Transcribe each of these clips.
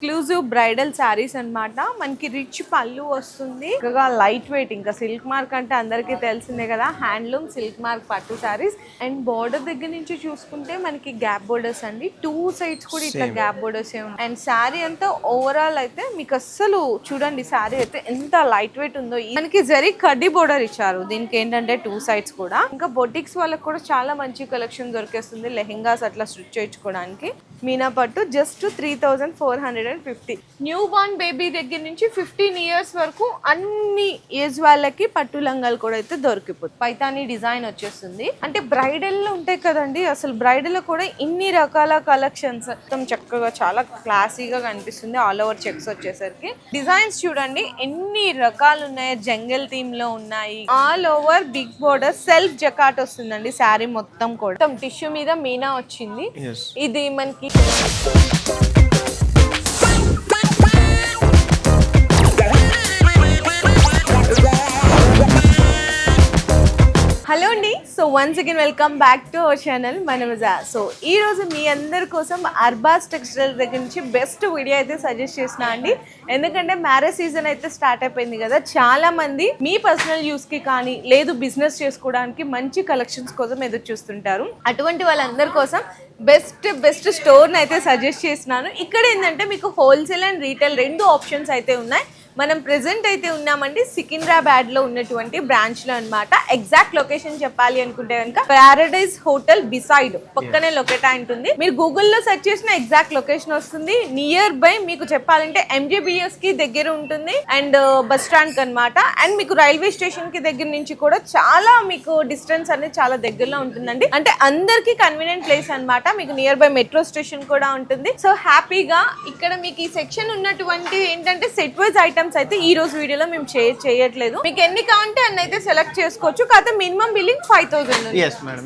Exclusive bridal saris అన్నమాట. మనకి rich పళ్ళు వస్తుంది. చక్కగా లైట్ వెయిట్ ఇంకా సిల్క్ మార్క్ అంటే అందరికీ తెలిసిందే కదా హ్యాండ్లూమ్ సిల్క్ మార్క్ పట్టు శారీస్ అండ్ బోర్డర్ దగ్గర నుంచి చూసుకుంటే మనకి గ్యాప్ బోర్డర్స్ అండి. టూ సైడ్స్ కూడా ఇట్లా గ్యాప్ బోర్డర్స్ ఉన్నాయి. అండ్ శారీ అంతా ఓవరాల్ అయితే మీకు అస్సలు చూడండి శారీ అయితే ఎంత లైట్ వెయిట్ ఉందో. మనకి జరీ కడ్డీ బోర్డర్ ఇచ్చారు. దీనికి ఏంటంటే టూ సైడ్స్ కూడా. ఇంకా బొటిక్స్ వాళ్ళకి కూడా చాలా మంచి కలెక్షన్ దొరికేస్తుంది. లెహెంగాస్ అట్లా స్టిచ్ చేయించుకోవడానికి. మీనా పట్టు just three thousand four hundred and fifty newborn baby దగ్గర నుంచి ఫిఫ్టీన్ ఇయర్స్ వరకు అన్ని ఏజ్ వాళ్ళకి పట్టు లంగాలు కూడా అయితే దొరికిపోతుంది పైతాని డిజైన్ వచ్చేస్తుంది. అంటే బ్రైడల్లో ఉంటాయి కదండి అసలు బ్రైడల్లో కూడా ఇన్ని రకాల కలెక్షన్స్ మొత్తం చక్కగా చాలా క్లాసీగా కనిపిస్తుంది. ఆల్ ఓవర్ చెక్స్ వచ్చేసరికి. డిజైన్స్ చూడండి ఎన్ని రకాలు ఉన్నాయి. జంగల్ థీమ్లో ఉన్నాయి. All over big border self jacquard వస్తుందండి శారీ మొత్తం కూడా. మొత్తం టిష్యూ మీద మీనా వచ్చింది. ఇది మనకి హలో అండి. So once again welcome back to our channel Manamaja so ఈ రోజు మీ అందరి కోసం అర్బాస్ టెక్స్టైల్ దగ్గర నుంచి బెస్ట్ వీడియో అయితే సజెస్ట్ చేసిన అండి. ఎందుకంటే మ్యారేజ్ సీజన్ అయితే స్టార్ట్ అయిపోయింది కదా. చాలా మంది మీ పర్సనల్ యూస్కి కానీ లేదు బిజినెస్ చేసుకోవడానికి మంచి కలెక్షన్స్ కోసం ఎదురు చూస్తుంటారు. అటువంటి వాళ్ళందరి కోసం బెస్ట్ బెస్ట్ స్టోర్ని అయితే సజెస్ట్ చేసినాను ఇక్కడ ఏంటంటే మీకు హోల్సేల్ అండ్ రీటైల్ రెండు ఆప్షన్స్ అయితే ఉన్నాయి. మనం ప్రెసెంట్ అయితే ఉన్నామండి సికింద్రాబాద్లో ఉన్నటువంటి బ్రాంచ్లో అన్నమాట. ఎగ్జాక్ట్ లొకేషన్ చెప్పాలి అనుకుంటే కనుక పారడైజ్ హోటల్ బిసైడ్ పక్కనే లొకేట్ అయి ఉంటుంది మీరు గూగుల్లో సెర్చ్ చేసిన ఎగ్జాక్ట్ లొకేషన్ వస్తుంది. నియర్ బై మీకు చెప్పాలంటే ఎంజేబిఎస్కి దగ్గర ఉంటుంది. అండ్ బస్ స్టాండ్కి అనమాట అండ్ మీకు రైల్వే స్టేషన్కి దగ్గర నుంచి కూడా చాలా మీకు డిస్టెన్స్ అనేది చాలా దగ్గరలో ఉంటుందండి. అంటే అందరికి కన్వీనియంట్ ప్లేస్ అన్నమాట. మీకు నియర్ బై మెట్రో స్టేషన్ కూడా ఉంటుంది. సో హ్యాపీగా ఇక్కడ మీకు ఈ సెక్షన్ ఉన్నటువంటి ఏంటంటే సెట్ వైజ్ ఐటమ్స్ రిటర్న్స్ అయితే ఈ రోజు వీడియోలో మేము చేయట్లేదు. మీకు ఎన్ని కావాలంటే అన్ని అయితే సెలెక్ట్ చేసుకోవచ్చు. కాకపోతే minimum billing five thousand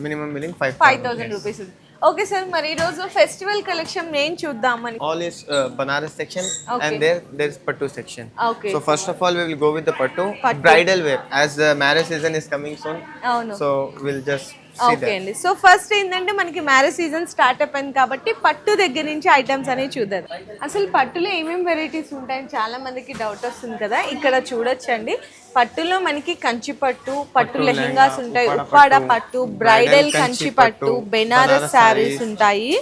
minimum billing five thousand rupees okay sir మరి ఈ రోజు ఫెస్టివల్ కలెక్షన్ మెయిన్ చూద్దామని all is Banaras section and there there is పట్టు section okay so first of all we will go with the పట్టు bridal wear as the marriage season is coming soon so will just okay. అండి. So first ఏంటంటే మనకి marriage season start అయిపోయింది కాబట్టి పట్టు దగ్గర నుంచి ఐటమ్స్ అనేవి చూద్దాం. అసలు పట్టులో ఏమేమి వెరైటీస్ ఉంటాయని చాలా మందికి డౌట్ వస్తుంది కదా. ఇక్కడ చూడొచ్చండి. పట్టులో మనకి కంచి పట్టు పట్టు లెహెంగాస్ ఉంటాయి. ఉప్పాడ పట్టు బ్రైడల్ కంచి పట్టు బెనారస్ శారీస్ ఉంటాయి.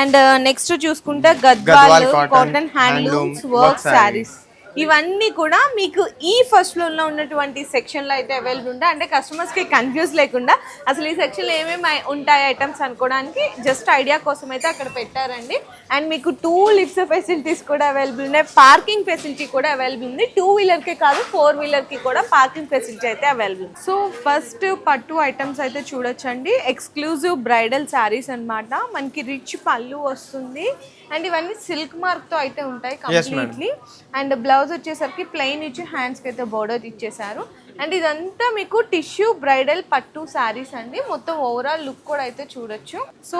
అండ్ నెక్స్ట్ చూసుకుంటే Gadwal cotton handlooms work saris ఇవన్నీ కూడా మీకు ఈ ఫస్ట్ ఫ్లోర్లో ఉన్నటువంటి సెక్షన్లో అయితే అవైలబుల్ ఉంటాయి. అంటే కస్టమర్స్కి కన్ఫ్యూజ్ లేకుండా అసలు ఈ సెక్షన్లో ఏమేమి ఉంటాయి ఐటమ్స్ అనుకోవడానికి జస్ట్ ఐడియా కోసం అయితే అక్కడ పెట్టారండి. అండ్ మీకు టూ లిఫ్ట్స్ ఫెసిలిటీస్ కూడా అవైలబుల్ ఉన్నాయి. పార్కింగ్ ఫెసిలిటీ కూడా అవైలబుల్ ఉంది. టూ వీలర్కే కాదు ఫోర్ వీలర్కి కూడా పార్కింగ్ ఫెసిలిటీ అయితే అవైలబుల్ సో ఫస్ట్ పట్టు ఐటమ్స్ అయితే చూడొచ్చండి. ఎక్స్క్లూజివ్ బ్రైడల్ శారీస్ అన్నమాట. మనకి రిచ్ పళ్ళు వస్తుంది. అండ్ ఇవన్నీ సిల్క్ మార్క్తో అయితే ఉంటాయి కంప్లీట్లీ. అండ్ బ్లౌజ్ వచ్చేసరికి ప్లెయిన్ ఇచ్చి హ్యాండ్స్కి అయితే బోర్డర్ ఇచ్చేసారు అండ్ ఇదంతా మీకు టిష్యూ బ్రైడల్ పట్టు శారీస్ అండి. మొత్తం ఓవరాల్ లుక్ కూడా అయితే చూడొచ్చు. సో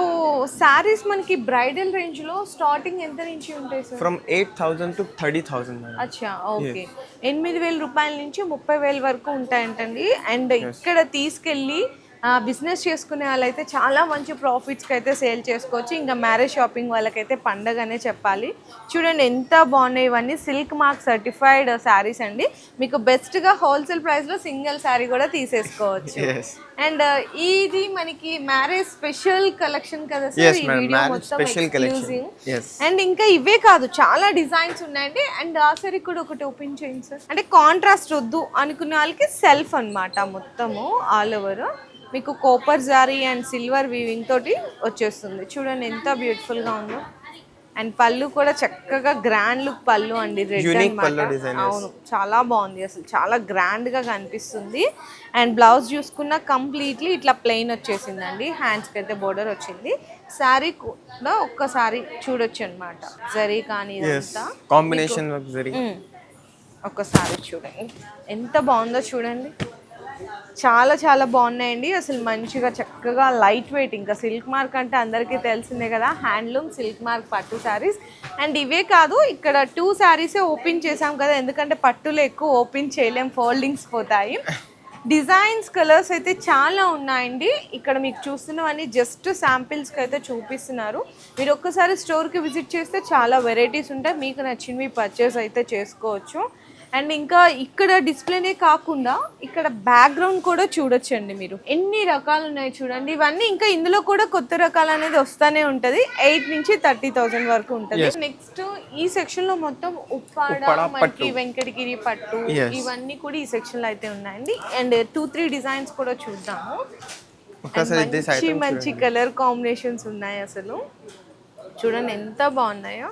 శారీస్ మనకి బ్రైడల్ రేంజ్లో స్టార్టింగ్ ఎంత నుంచి ఉంటాయి సార్ From 8,000 to 30,000 madam. అచ్చా ఓకే. ఎనిమిది వేల రూపాయల నుంచి ముప్పై వేల వరకు ఉంటాయంటండి. అండ్ ఇక్కడ తీసుకెళ్ళి బిజినెస్ చేసుకునే వాళ్ళైతే చాలా మంచి ప్రాఫిట్స్కి అయితే సేల్ చేసుకోవచ్చు. ఇంకా మ్యారేజ్ షాపింగ్ వాళ్ళకైతే పండగనే చెప్పాలి. చూడండి ఎంత బాగున్నాయి ఇవన్నీ. సిల్క్ మార్క్ సర్టిఫైడ్ శారీస్ అండి. మీకు బెస్ట్గా హోల్సేల్ ప్రైస్లో సింగిల్ శారీ కూడా తీసేసుకోవచ్చు. అండ్ ఇది మనకి మ్యారేజ్ స్పెషల్ కలెక్షన్ కదా సార్? ఈ. వీడియో మొత్తం Yes. అండ్ ఇంకా ఇవే కాదు చాలా డిజైన్స్ ఉన్నాయండి. అండ్ ఆ సరి కూడా ఒకటి ఓపెన్ చేయండి సార్. అంటే కాంట్రాస్ట్ వద్దు అనుకునే వాళ్ళకి సెల్ఫ్ అన్నమాట మొత్తము ఆల్ ఓవర్. మీకు copper zari and silver weaving తోటి వచ్చేస్తుంది. చూడండి ఎంత బ్యూటిఫుల్గా ఉందో. అండ్ పళ్ళు కూడా చక్కగా గ్రాండ్ లుక్ పళ్ళు అండి రెడ్. అవును చాలా బాగుంది అసలు. చాలా గ్రాండ్గా కనిపిస్తుంది. అండ్ బ్లౌజ్ చూసుకున్న కంప్లీట్లీ ఇట్లా ప్లెయిన్ వచ్చేసిందండి. హ్యాండ్స్కి అయితే బోర్డర్ వచ్చింది. శారీ కూడా ఒక్కసారి చూడొచ్చు అనమాట జరీ కానీ. ఇదంతా. మ్మ్. ఒక్కసారి చూడండి. ఎంత బాగుందో చూడండి. చాలా చాలా బాగున్నాయండి. అసలు మంచిగా చక్కగా లైట్ వెయిట్ ఇంకా సిల్క్ మార్క్ అంటే అందరికీ తెలిసిందే కదా హ్యాండ్లూమ్ సిల్క్ మార్క్ పట్టు శారీస్ అండ్ ఇవే కాదు ఇక్కడ టూ శారీసే ఓపెన్ చేసాం కదా ఎందుకంటే పట్టులు ఎక్కువ ఓపెన్ చేయలేం ఫోల్డింగ్స్ పోతాయి. డిజైన్స్ కలర్స్ అయితే చాలా ఉన్నాయండి. ఇక్కడ మీకు చూస్తున్నవన్నీ జస్ట్ శాంపిల్స్కి అయితే చూపిస్తున్నారు. మీరు ఒక్కసారి స్టోర్కి విజిట్ చేస్తే చాలా వెరైటీస్ ఉంటాయి. మీకు నచ్చినవి పర్చేస్ అయితే చేసుకోవచ్చు. అండ్ ఇంకా ఇక్కడ డిస్ప్లేనే కాకుండా ఇక్కడ బ్యాక్గ్రౌండ్ కూడా చూడొచ్చండి మీరు. ఎన్ని రకాలు ఉన్నాయి చూడండి. ఇవన్నీ ఇంకా ఇందులో కూడా కొత్త రకాలు అనేది వస్తానే ఉంటది. ఎయిట్ నుంచి థర్టీ థౌసండ్ వరకు ఉంటుంది. నెక్స్ట్ ఈ సెక్షన్లో మొత్తం ఉప్పాడ మనకి వెంకటగిరి పట్టు. ఇవన్నీ కూడా ఈ సెక్షన్లో అయితే ఉన్నాయండి. అండ్ టూ త్రీ డిజైన్స్ కూడా చూద్దాము. మంచి మంచి కలర్ కాంబినేషన్స్ ఉన్నాయి అసలు. చూడండి ఎంత బాగున్నాయో.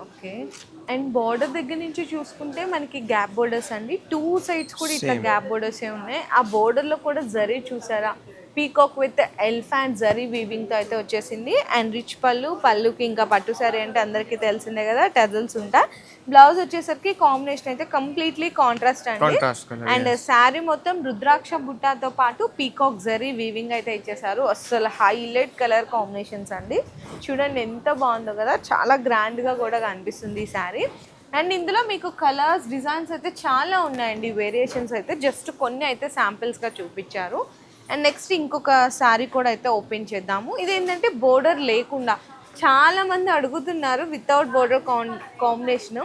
ఓకే. అండ్ బార్డర్ దగ్గర నుంచి చూసుకుంటే మనకి గ్యాప్ బోర్డర్స్ అండి. టూ సైడ్స్ కూడా ఇట్లా గ్యాప్ బోర్డర్స్ ఏ ఉన్నాయి. ఆ border లో కూడా జరీ చూసారా? పీకాక్ విత్ ఎల్ఫాంట్ జరీ వీవింగ్తో అయితే వచ్చేసింది. అండ్ రిచ్ పళ్ళు పళ్ళుకి ఇంకా పట్టు సారీ అంటే అందరికీ తెలిసిందే కదా టజల్స్ ఉంటాయి బ్లౌజ్ వచ్చేసరికి కాంబినేషన్ అయితే కంప్లీట్లీ కాంట్రాస్ట్ అండి. అండ్ శారీ మొత్తం రుద్రాక్ష బుట్టాతో పాటు పీకాక్ జరీ వీవింగ్ అయితే ఇచ్చేసారు. అస్సలు హైలైట్ కలర్ కాంబినేషన్స్ అండి. చూడండి ఎంత బాగుందో కదా చాలా గ్రాండ్గా కూడా కనిపిస్తుంది ఈ శారీ అండ్ ఇందులో మీకు కలర్స్ డిజైన్స్ అయితే చాలా ఉన్నాయండి. వేరియేషన్స్ అయితే జస్ట్ కొన్ని అయితే శాంపిల్స్గా చూపించారు. అండ్ నెక్స్ట్ ఇంకొక శారీ కూడా అయితే ఓపెన్ చేద్దాము. ఇదేంటంటే బోర్డర్ లేకుండా చాలా మంది అడుగుతున్నారు వితౌట్ బోర్డర్ కాన్ కాంబినేషన్.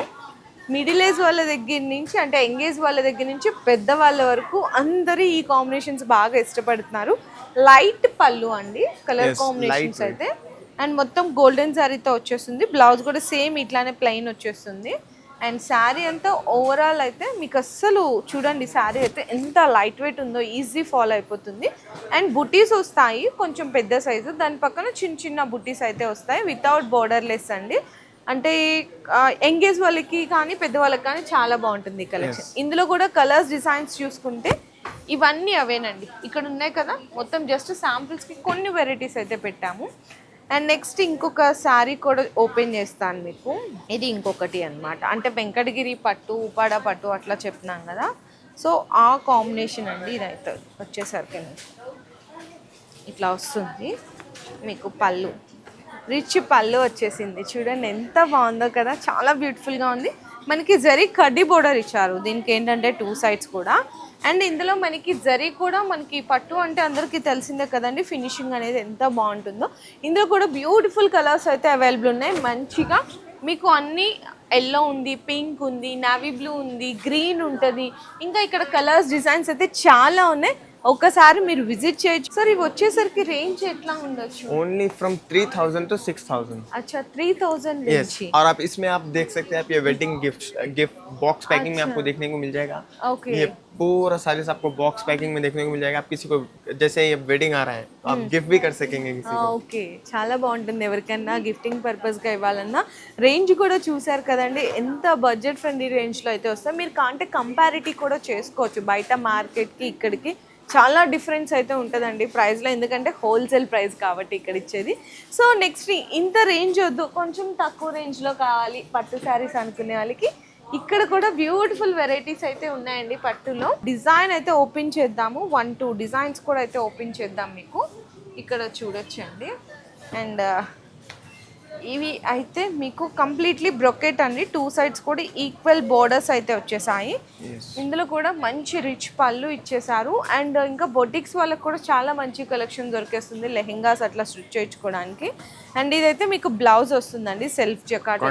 మిడిల్ ఏజ్ వాళ్ళ దగ్గర నుంచి అంటే ఎంగేజ్ వాళ్ళ దగ్గర నుంచి పెద్ద వాళ్ళ వరకు అందరూ ఈ కాంబినేషన్స్ బాగా ఇష్టపడుతున్నారు. లైట్ పళ్ళు అండి కలర్ కాంబినేషన్స్ అయితే. అండ్ మొత్తం గోల్డెన్ శారీతో వచ్చేస్తుంది. బ్లౌజ్ కూడా సేమ్ ఇట్లానే ప్లెయిన్ వచ్చేస్తుంది. అండ్ శారీ అంతా ఓవరాల్ అయితే మీకు అస్సలు చూడండి శారీ అయితే ఎంత లైట్ వెయిట్ ఉందో ఈజీ ఫాలో అయిపోతుంది. అండ్ బుటీస్ వస్తాయి కొంచెం పెద్ద సైజు దాని పక్కన చిన్న చిన్న బుటీస్ అయితే వస్తాయి వితౌట్ బోర్డర్లెస్ అండి. అంటే ఎంగేజ్ వాళ్ళకి కానీ పెద్దవాళ్ళకి కానీ చాలా బాగుంటుంది ఈ కలెక్షన్ ఇందులో కూడా కలర్స్ డిజైన్స్ చూసుకుంటే ఇవన్నీ అవేనండి. ఇక్కడ ఉన్నాయి కదా మొత్తం జస్ట్ శాంపిల్స్కి కొన్ని వెరైటీస్ అయితే పెట్టాము. అండ్ నెక్స్ట్ ఇంకొక శారీ కూడా ఓపెన్ చేస్తాను మీకు. ఇది ఇంకొకటి అన్నమాట. అంటే వెంకటగిరి పట్టు ఉపాడ పట్టు అట్లా చెప్తున్నాం కదా. సో ఆ కాంబినేషన్ అండి ఇదైతే వచ్చేసరికి ఇట్లా వస్తుంది. మీకు పళ్ళు. రిచ్ పళ్ళు వచ్చేసింది. చూడండి ఎంత బాగుందో కదా. చాలా బ్యూటిఫుల్గా ఉంది. మనకి జరీ కడ్డీ బోర్డర్ ఇచ్చారు. దీనికి ఏంటంటే టూ సైడ్స్ కూడా. అండ్ ఇందులో మనకి జరీ కూడా మనకి పట్టు అంటే అందరికీ తెలిసిందే కదండి. ఫినిషింగ్ అనేది ఎంత బాగుంటుందో. ఇందులో కూడా బ్యూటిఫుల్ కలర్స్ అయితే అవైలబుల్ ఉన్నాయి. మంచిగా మీకు అన్ని ఎల్లో ఉంది పింక్ ఉంది నావీ బ్లూ ఉంది గ్రీన్ ఉంటుంది. ఇంకా ఇక్కడ కలర్స్ డిజైన్స్ అయితే చాలా ఉన్నాయి. ఒక్కసారి మీరు విజిట్ చేయొచ్చు సార్ ఇవి వచ్చేసరికి రేంజ్ ఎట్లా ఉండొచ్చు only from three thousand to six thousand అచ్చా త్రీ థౌజండ్ यस నుంచి और आप इसमें आप देख सकते हैं आप ये wedding gift gift box packing में आपको देखने को मिल जाएगा ఓకే ये पूरा सारे आपको बॉक्स पैकिंग में देखने को मिल जाएगा आप किसी को जैसे ये वेडिंग आ रहा है तो आप गिफ्ट भी कर सकेंगे किसी को ఓకే చాలా బాగుంటుంది ఎవరికైనా గిఫ్టింగ్ పర్పస్గా ఇవ్వాలన్నా రేంజ్ కూడా చూసారు కదండి ఎంత బడ్జెట్ ఫ్రెండ్లీ రేంజ్లో అయితే వస్తాయి మీరు కాంటే కంపారిటీ కూడా చేసుకోవచ్చు బయట మార్కెట్కి ఇక్కడికి చాలా డిఫరెన్స్ అయితే ఉంటుందండి ప్రైస్లో ఎందుకంటే హోల్సేల్ ప్రైస్ కాబట్టి ఇక్కడ ఇచ్చేది సో నెక్స్ట్ ఇంత రేంజ్ వద్దు కొంచెం తక్కువ రేంజ్లో కావాలి పట్టు శారీస్ అనుకునే వాళ్ళకి. ఇక్కడ కూడా బ్యూటిఫుల్ వెరైటీస్ అయితే ఉన్నాయండి పట్టులో. డిజైన్ అయితే ఓపెన్ చేద్దాము వన్ టూ డిజైన్స్ కూడా అయితే ఓపెన్ చేద్దాం మీకు. ఇక్కడ చూడొచ్చండి. అండ్ ఇవి అయితే మీకు కంప్లీట్లీ బ్రొకెట్ అండి. టూ సైడ్స్ కూడా ఈక్వల్ బోర్డర్స్ అయితే వచ్చేసాయి. ఇందులో కూడా మంచి రిచ్ పళ్ళు ఇచ్చేసారు. అండ్ ఇంకా బొటిక్స్ వాళ్ళకి కూడా చాలా మంచి కలెక్షన్ దొరికేస్తుంది. లెహెంగాస్ అట్లా స్టిచ్ చేయించుకోవడానికి. అండ్ ఇదైతే మీకు బ్లౌజ్ వస్తుందండి. సెల్ఫ్ జకాట్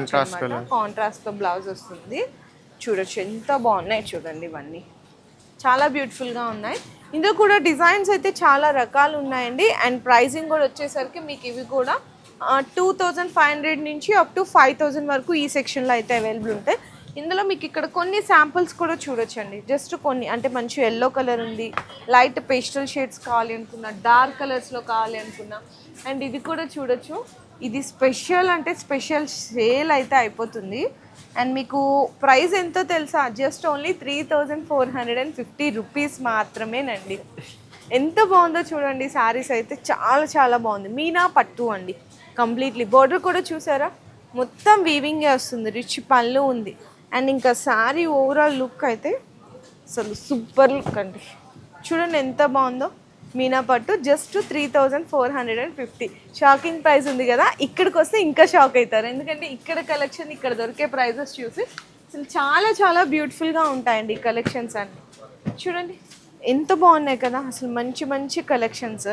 కాంట్రాస్ట్తో బ్లౌజ్ వస్తుంది. చూడొచ్చు. ఎంత బాగున్నాయి చూడండి ఇవన్నీ. చాలా బ్యూటిఫుల్గా ఉన్నాయి. ఇందులో కూడా డిజైన్స్ అయితే చాలా రకాలు ఉన్నాయండి. అండ్ ప్రైసింగ్ కూడా వచ్చేసరికి మీకు ఇవి కూడా టూ థౌజండ్ ఫైవ్ హండ్రెడ్ నుంచి అప్ టు ఫైవ్ థౌజండ్ వరకు ఈ సెక్షన్లో అయితే అవైలబుల్ ఉంటాయి. ఇందులో మీకు ఇక్కడ కొన్ని శాంపుల్స్ కూడా చూడొచ్చండి. జస్ట్ కొన్ని అంటే మంచి ఎల్లో కలర్ ఉంది లైట్ పేస్టల్ షేడ్స్ కావాలి అనుకున్నా డార్క్ కలర్స్లో కావాలి అనుకున్నా. అండ్ ఇది కూడా చూడొచ్చు. ఇది స్పెషల్ అంటే స్పెషల్ సేల్ అయితే అయిపోతుంది. అండ్ మీకు ప్రైస్ ఎంతో తెలుసా? Just only three thousand four hundred and fifty rupees మాత్రమేనండి. ఎంత బాగుందో చూడండి శారీస్ అయితే చాలా చాలా బాగుంది. మీనా పట్టు అండి. కంప్లీట్లీ. బోర్డర్ కూడా చూసారా? మొత్తం వీవింగే వస్తుంది. రిచ్ పళ్ళు ఉంది. అండ్ ఇంకా శారీ ఓవరాల్ లుక్ అయితే అసలు సూపర్ లుక్ అండి. చూడండి ఎంత బాగుందో. మీనా పట్టు just three thousand four hundred and fifty shocking price ఉంది కదా. ఇక్కడికి వస్తే ఇంకా షాక్ అవుతారు. ఎందుకంటే ఇక్కడ కలెక్షన్ ఇక్కడ దొరికే ప్రైజెస్ చూసి అసలు చాలా చాలా బ్యూటిఫుల్గా ఉంటాయండి ఈ కలెక్షన్స్ అన్ని. చూడండి ఎంత బాగున్నాయి కదా. అసలు మంచి మంచి కలెక్షన్స్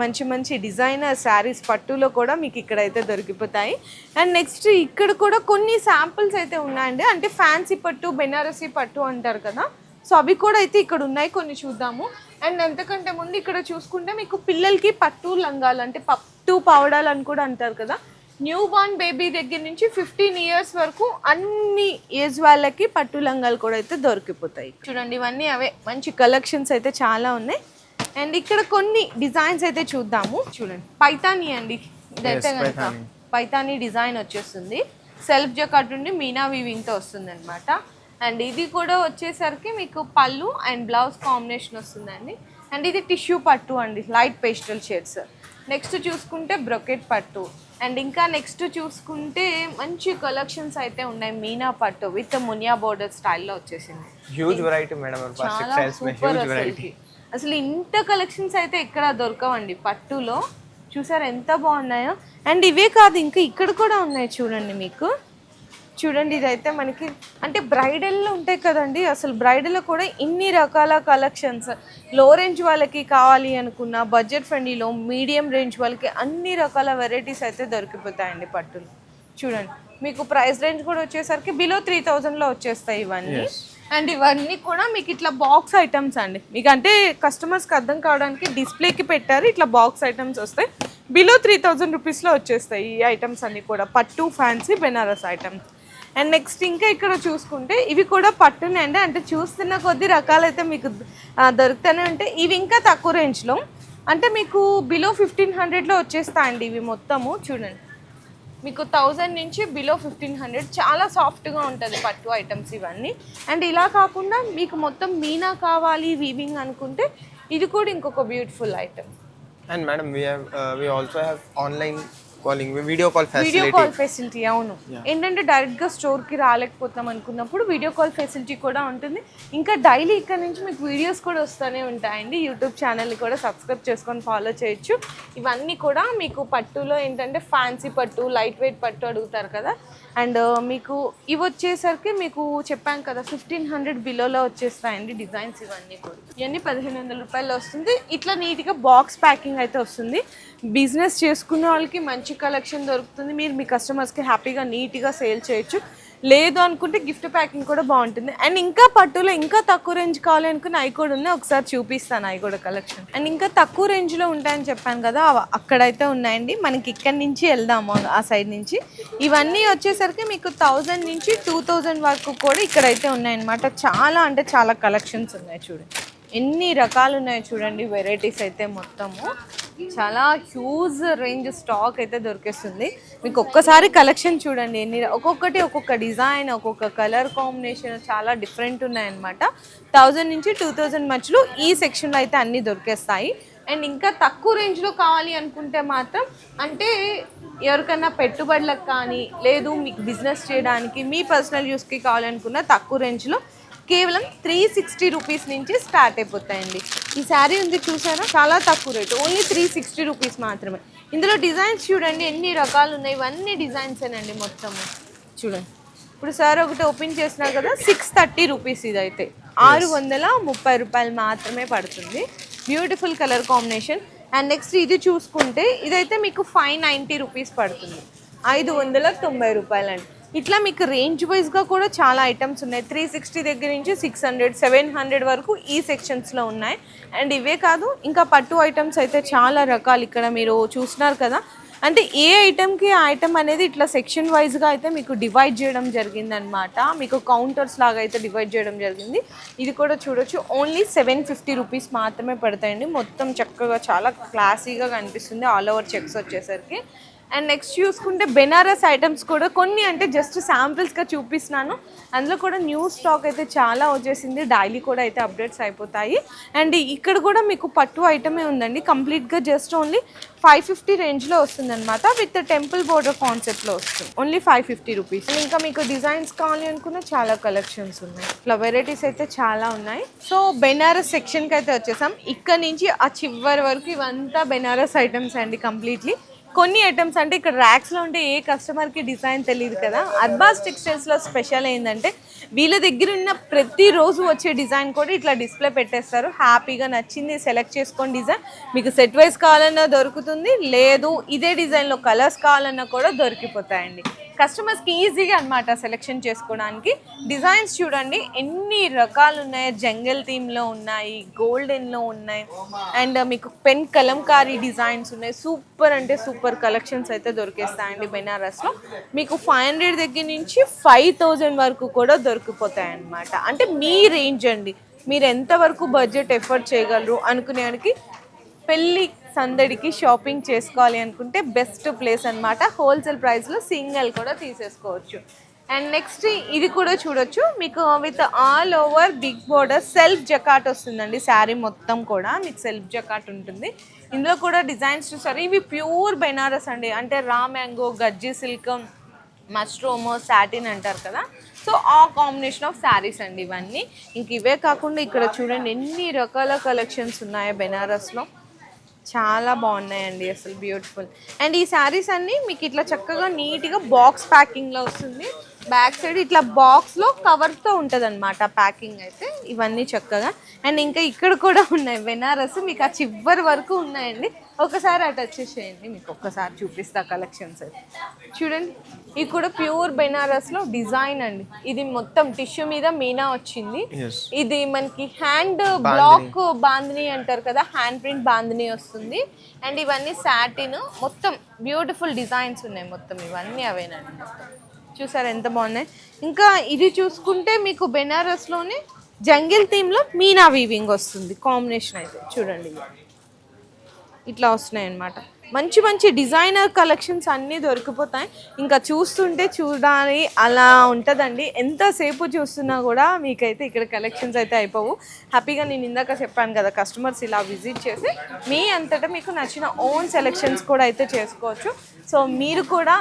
మంచి మంచి డిజైనర్ శారీస్ పట్టులో కూడా మీకు ఇక్కడైతే దొరికిపోతాయి. అండ్ నెక్స్ట్ ఇక్కడ కూడా కొన్ని శాంపుల్స్ అయితే ఉన్నాయండి. అంటే ఫ్యాన్సీ పట్టు బెనారసీ పట్టు అంటారు కదా. సో అవి కూడా అయితే ఇక్కడ ఉన్నాయి. కొన్ని చూద్దాము. అండ్ అంతకంటే ముందు ఇక్కడ చూసుకుంటే మీకు పిల్లలకి పట్టు లంగాలు అంటే పట్టు పావడాలు అని కూడా అంటారు కదా. న్యూ బార్న్ బేబీ దగ్గర నుంచి ఫిఫ్టీన్ ఇయర్స్ వరకు అన్ని ఏజ్ వాళ్ళకి పట్టు లంగాలు కూడా అయితే దొరికిపోతాయి. చూడండి ఇవన్నీ అవే. మంచి కలెక్షన్స్ అయితే చాలా ఉన్నాయి. అండ్ ఇక్కడ కొన్ని డిజైన్స్ అయితే చూద్దాము. చూడండి. పైతాని అండి. ఇదైతే కనుక పైతాని. డిజైన్ వచ్చేస్తుంది. సెల్ఫ్ జకాట్ ఉండి మీనా వీవింగ్తో వస్తుంది అనమాట అండ్ ఇది కూడా వచ్చేసరికి మీకు పళ్ళు అండ్ బ్లౌజ్ కాంబినేషన్ వస్తుందండి. అండ్ ఇది టిష్యూ పట్టు అండి. Light pastel shades. నెక్స్ట్ చూసుకుంటే బ్రొకెట్ పట్టు. అండ్ ఇంకా నెక్స్ట్ చూసుకుంటే మంచి కలెక్షన్స్ అయితే ఉన్నాయి. మీనా పట్టు విత్ మునియా బోర్డర్ స్టైల్లో వచ్చేసింది. హ్యూజ్ వెరైటీ మేడం చాలా సూపర్ అసలు ఇంత కలెక్షన్స్ అయితే ఎక్కడ దొరకవండి పట్టులో. చూసారు ఎంత బాగున్నాయో. అండ్ ఇవే కాదు ఇంకా ఇక్కడ కూడా ఉన్నాయి చూడండి మీకు. చూడండి ఇదైతే మనకి అంటే బ్రైడల్లో ఉంటాయి కదండి అసలు బ్రైడల్లో కూడా ఇన్ని రకాల కలెక్షన్స్లో రేంజ్ వాళ్ళకి కావాలి అనుకున్న బడ్జెట్ ఫ్రెండ్లీలో మీడియం రేంజ్ వాళ్ళకి అన్ని రకాల వెరైటీస్ అయితే దొరికిపోతాయండి పట్టులు. చూడండి మీకు ప్రైస్ రేంజ్ కూడా వచ్చేసరికి బిలో త్రీ థౌజండ్లో వచ్చేస్తాయి ఇవన్నీ. అండ్ ఇవన్నీ కూడా మీకు ఇట్లా బాక్స్ ఐటమ్స్ అండి. మీకు అంటే కస్టమర్స్కి అర్థం కావడానికి డిస్ప్లేకి పెట్టారు ఇట్లా బాక్స్ ఐటమ్స్ వస్తాయి. బిలో త్రీ థౌజండ్ రూపీస్లో వచ్చేస్తాయి ఈ ఐటమ్స్ అన్నీ కూడా. పట్టు fancy Benaras items and next ఇంకా ఇక్కడ చూసుకుంటే ఇవి కూడా పట్టునే అండి అంటే చూస్తున్న కొద్ది రకాలైతే మీకు దొరుకుతూనే ఉంటాయి. ఇవి ఇంకా తక్కువ రేంజ్లో అంటే మీకు బిలో ఫిఫ్టీన్ హండ్రెడ్లో వచ్చేస్తాయండి ఇవి మొత్తము. చూడండి. మీకు థౌజండ్ నుంచి బిలో ఫిఫ్టీన్ హండ్రెడ్ చాలా సాఫ్ట్గా ఉంటుంది పట్టు ఐటమ్స్ ఇవన్నీ. అండ్ ఇలా కాకుండా మీకు మొత్తం మీనా కావాలి వీవింగ్ అనుకుంటే ఇది కూడా ఇంకొక beautiful item and madam we have we also also online online calling video call video call facility అవును. ఏంటంటే డైరెక్ట్గా స్టోర్కి రాలేకపోతాం అనుకున్నప్పుడు వీడియో కాల్ ఫెసిలిటీ కూడా ఉంటుంది. ఇంకా డైలీ ఇక్కడ నుంచి మీకు వీడియోస్ కూడా వస్తూనే ఉంటాయండి. యూట్యూబ్ ఛానల్ని కూడా సబ్స్క్రైబ్ చేసుకొని ఫాలో చేయొచ్చు. ఇవన్నీ కూడా మీకు పట్టులో ఏంటంటే ఫ్యాన్సీ పట్టు లైట్ వెయిట్ పట్టు అడుగుతారు కదా. అండ్ మీకు ఇవి వచ్చేసరికి మీకు చెప్పాం కదా ఫిఫ్టీన్ హండ్రెడ్ బిలోలో వచ్చేస్తాయండి డిజైన్స్ ఇవన్నీ కూడా. ఇవన్నీ పదిహేను వందల రూపాయలు వస్తుంది. ఇట్లా నీట్గా బాక్స్ ప్యాకింగ్ అయితే వస్తుంది. బిజినెస్ చేసుకున్న వాళ్ళకి మంచి కలెక్షన్ దొరుకుతుంది. మీరు మీ కస్టమర్స్కి హ్యాపీగా నీట్గా సేల్ చేయొచ్చు. లేదు అనుకుంటే గిఫ్ట్ ప్యాకింగ్ కూడా బాగుంటుంది. అండ్ ఇంకా పట్టులో ఇంకా తక్కువ రేంజ్ కావాలి అనుకుని అవి కూడా ఉన్నాయి. ఒకసారి చూపిస్తాను అవి కూడా కలెక్షన్ అండ్ ఇంకా తక్కువ రేంజ్లో ఉంటాయని చెప్పాను కదా అవ- అక్కడైతే ఉన్నాయండి. మనకి ఇక్కడి నుంచి వెళ్దాము ఆ సైడ్ నుంచి. ఇవన్నీ వచ్చేసరికి మీకు థౌజండ్ నుంచి టూ థౌజండ్ వరకు కూడా ఇక్కడైతే ఉన్నాయన్నమాట. చాలా అంటే చాలా కలెక్షన్స్ ఉన్నాయి చూడండి. ఎన్ని రకాలు ఉన్నాయో చూడండి వెరైటీస్ అయితే మొత్తము. చాలా హ్యూజ్ రేంజ్ స్టాక్ అయితే దొరికేస్తుంది. మీకు ఒక్కసారి కలెక్షన్ చూడండి. ఎన్ని ఒక్కొక్కటి ఒక్కొక్క డిజైన్ ఒక్కొక్క కలర్ కాంబినేషన్ చాలా డిఫరెంట్ ఉన్నాయన్నమాట. థౌజండ్ నుంచి టూ థౌజండ్ మధ్యలో ఈ సెక్షన్లో అయితే అన్నీ దొరికేస్తాయి. అండ్ ఇంకా తక్కువ రేంజ్లో కావాలి అనుకుంటే మాత్రం అంటే ఎవరికైనా పెట్టుబడులకు కానీ లేదు మీకు బిజినెస్ చేయడానికి మీ పర్సనల్ యూస్కి కావాలనుకున్న తక్కువ రేంజ్లో కేవలం త్రీ సిక్స్టీ రూపీస్ నుంచి స్టార్ట్ అయిపోతాయండి. ఈ శారీ ఉంది చూసారా? చాలా తక్కువ rate only three sixty rupees మాత్రమే. ఇందులో డిజైన్స్ చూడండి ఎన్ని రకాలు ఉన్నాయి. ఇవన్నీ డిజైన్సేనండి మొత్తము. చూడండి. ఇప్పుడు సార్ ఒకటి ఓపెన్ చేసినారు కదా సిక్స్ థర్టీ రూపీస్ ఇదైతే. ఆరు వందల ముప్పై రూపాయలు మాత్రమే పడుతుంది. Beautiful colour combination and next ఇది చూసుకుంటే ఇదైతే మీకు ఫైవ్ నైంటీ రూపీస్ పడుతుంది. ఐదు వందల తొంభై రూపాయలండి. ఇట్లా మీకు రేంజ్ వైజ్గా కూడా చాలా ఐటమ్స్ ఉన్నాయి. త్రీ సిక్స్టీ దగ్గర నుంచి సిక్స్ హండ్రెడ్ సెవెన్ హండ్రెడ్ వరకు ఈ సెక్షన్స్లో ఉన్నాయి. అండ్ ఇవే కాదు ఇంకా పట్టు ఐటమ్స్ అయితే చాలా రకాలు ఇక్కడ మీరు చూస్తున్నారు కదా. అంటే ఏ ఐటెంకి ఆ ఐటమ్ అనేది ఇట్లా సెక్షన్ వైజ్గా అయితే మీకు డివైడ్ చేయడం జరిగిందనమాట మీకు కౌంటర్స్ లాగా అయితే డివైడ్ చేయడం జరిగింది. ఇది కూడా చూడొచ్చు. ఓన్లీ సెవెన్ ఫిఫ్టీ రూపీస్ మాత్రమే పడతాయండి. మొత్తం చక్కగా చాలా క్లాసీగా కనిపిస్తుంది. ఆల్ ఓవర్ చెక్స్ వచ్చేసరికి. అండ్ నెక్స్ట్ చూసుకుంటే బెనారస్ ఐటమ్స్ కూడా కొన్ని అంటే జస్ట్ శాంపిల్స్గా చూపిస్తున్నాను. అందులో కూడా న్యూ స్టాక్ అయితే చాలా వచ్చేసింది. డైలీ కూడా అయితే అప్డేట్స్ అయిపోతాయి. అండ్ ఇక్కడ కూడా మీకు పట్టు ఐటమే ఉందండి. కంప్లీట్గా జస్ట్ ఓన్లీ ఫైవ్ ఫిఫ్టీ రేంజ్లో వస్తుంది అనమాట విత్ టెంపుల్ బోర్డర్ కాన్సెప్ట్లో వస్తుంది. Only five fifty rupees and ఇంకా మీకు డిజైన్స్ కావాలి అనుకున్న చాలా కలెక్షన్స్ ఉన్నాయి. ఇట్లా వెరైటీస్ అయితే చాలా ఉన్నాయి. సో బెనారస్ సెక్షన్కి అయితే వచ్చేసాం. ఇక్కడ నుంచి ఆ చివరి వరకు ఇవంతా బెనారస్ ఐటమ్స్ అండి కంప్లీట్లీ కొన్ని ఐటమ్స్ అంటే ఇక్కడ ర్యాక్స్లో ఉంటే ఏ కస్టమర్కి డిజైన్ తెలియదు కదా. అర్బాస్ టెక్స్టైల్స్లో స్పెషల్ ఏంటంటే వీళ్ళ దగ్గర ఉన్న ప్రతిరోజు వచ్చే డిజైన్ కూడా ఇట్లా డిస్ప్లే పెట్టేస్తారు. హ్యాపీగా నచ్చింది సెలెక్ట్ చేసుకొని డిజైన్ మీకు సెట్ వైజ్ కావాలన్నా దొరుకుతుంది లేదు ఇదే డిజైన్లో కలర్స్ కావాలన్నా కూడా దొరికిపోతాయండి. కస్టమర్స్కి ఈజీగా అనమాట సెలెక్షన్ చేసుకోవడానికి. డిజైన్స్ చూడండి ఎన్ని రకాలు ఉన్నాయి. జంగల్ థీమ్లో ఉన్నాయి గోల్డెన్లో ఉన్నాయి. అండ్ uh, మీకు పెన్ కలంకారీ డిజైన్స్ ఉన్నాయి. సూపర్ అంటే సూపర్ కలెక్షన్స్ అయితే దొరికేస్తాయండి బెనారస్లో మీకు ఫైవ్ హండ్రెడ్ దగ్గర నుంచి ఫైవ్ థౌజండ్ వరకు కూడా దొరికిపోతాయి అన్నమాట. అంటే మీ రేంజ్ అండి. మీరు ఎంతవరకు బడ్జెట్ ఎఫర్ట్ చేయగలరు అనుకునేవాడికి పెళ్ళి సందడికి షాపింగ్ చేసుకోవాలి అనుకుంటే బెస్ట్ ప్లేస్ అన్నమాట. హోల్సేల్ ప్రైస్లో సింగిల్ కూడా తీసేసుకోవచ్చు. అండ్ నెక్స్ట్ ఇది కూడా చూడొచ్చు. మీకు with all over big border self jacquard వస్తుందండి శారీ మొత్తం కూడా. మీకు సెల్ఫ్ జకాట్ ఉంటుంది. ఇందులో కూడా డిజైన్స్ చూసారు? ఇవి ప్యూర్ బెనారస్ అండి. అంటే రా మ్యాంగో గజ్జి సిల్క్ మష్రూమ్ సాటిన్ అంటారు కదా. సో ఆ కాంబినేషన్ ఆఫ్ శారీస్ అండి ఇవన్నీ. ఇంక ఇవే కాకుండా ఇక్కడ చూడండి ఎన్ని రకాల కలెక్షన్స్ ఉన్నాయో బెనారస్లో. చాలా బాగున్నాయండి అసలు బ్యూటిఫుల్. అండ్ ఈ శారీస్ అన్నీ మీకు ఇట్లా చక్కగా నీట్గా బాక్స్ ప్యాకింగ్లో వస్తుంది. బ్యాక్ సైడ్ ఇట్లా బాక్స్లో కవర్తో ఉంటుంది అనమాట ప్యాకింగ్ అయితే ఇవన్నీ చక్కగా. అండ్ ఇంకా ఇక్కడ కూడా ఉన్నాయి బెనారస్ మీకు ఆ చివరి వరకు ఉన్నాయండి. ఒకసారి అటు వచ్చేసేయండి మీకు ఒక్కసారి చూపిస్తా కలెక్షన్స్ అయితే. చూడండి ఇది కూడా ప్యూర్ బెనారస్లో డిజైన్ అండి. ఇది మొత్తం టిష్యూ మీద మీనా వచ్చింది. ఇది మనకి హ్యాండ్ బ్లాక్ బాందిని అంటారు కదా హ్యాండ్ ప్రింట్ బాందిని వస్తుంది. అండ్ ఇవన్నీ సాటిన్ మొత్తం బ్యూటిఫుల్ డిజైన్స్ ఉన్నాయి మొత్తం ఇవన్నీ అవేనండి. చూసారు ఎంత బాగున్నాయి? ఇంకా ఇది చూసుకుంటే మీకు బెనారస్లోనే జంగిల్ థీమ్లో మీనా వీవింగ్ వస్తుంది కాంబినేషన్ అయితే. చూడండి. ఇట్లా వస్తున్నాయి అన్నమాట మంచి మంచి డిజైనర్ కలెక్షన్స్ అన్నీ దొరికిపోతాయి. ఇంకా చూస్తుంటే చూడాలి అలా ఉంటుందండి. ఎంతసేపు చూస్తున్నా కూడా మీకైతే ఇక్కడ కలెక్షన్స్ అయితే అయిపోవు. హ్యాపీగా నేను ఇందాక చెప్పాను కదా కస్టమర్స్ ఇలా విజిట్ చేసి మీ అంతటా మీకు నచ్చిన ఓన్ సెలెక్షన్స్ కూడా అయితే చేసుకోవచ్చు. సో మీరు కూడా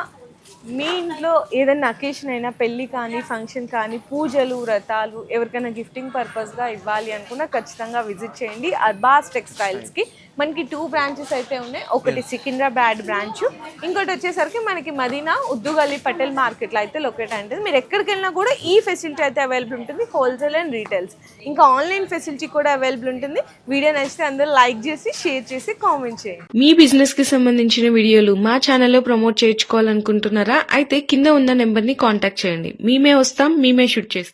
మీ ఇంట్లో ఏదైనా అకేషన్ అయినా పెళ్ళి కానీ ఫంక్షన్ కానీ పూజలు వ్రతాలు ఎవరికైనా గిఫ్టింగ్ పర్పస్గా ఇవ్వాలి అనుకున్నా ఖచ్చితంగా విజిట్ చేయండి. అర్బాస్ టెక్స్టైల్స్కి మనకి టూ బ్రాంచెస్ అయితే ఉన్నాయి. ఒకటి సికింద్రాబాద్ బ్రాంచ్ ఇంకోటి వచ్చేసరికి మనకి మదీనా ఉద్దుగల్లి పటేల్ మార్కెట్లో అయితే లొకేట్ ఉంటుంది మీరు ఎక్కడికి వెళ్ళినా కూడా ఈ ఫెసిలిటీ అయితే అవైలబుల్ ఉంటుంది. హోల్సేల్ అండ్ రీటైల్స్ ఇంకా ఆన్లైన్ ఫెసిలిటీ కూడా అవైలబుల్ ఉంటుంది. వీడియో నచ్చితే అందరూ లైక్ చేసి షేర్ చేసి కామెంట్ చేయండి. మీ బిజినెస్కి సంబంధించిన వీడియోలు మా ఛానల్లో ప్రమోట్ చేయించుకోవాలనుకుంటున్నారా? అయితే కింద ఉన్న నెంబర్ని కాంటాక్ట్ చేయండి. మేమే వస్తాం మేమే షూట్ చేస్తాం.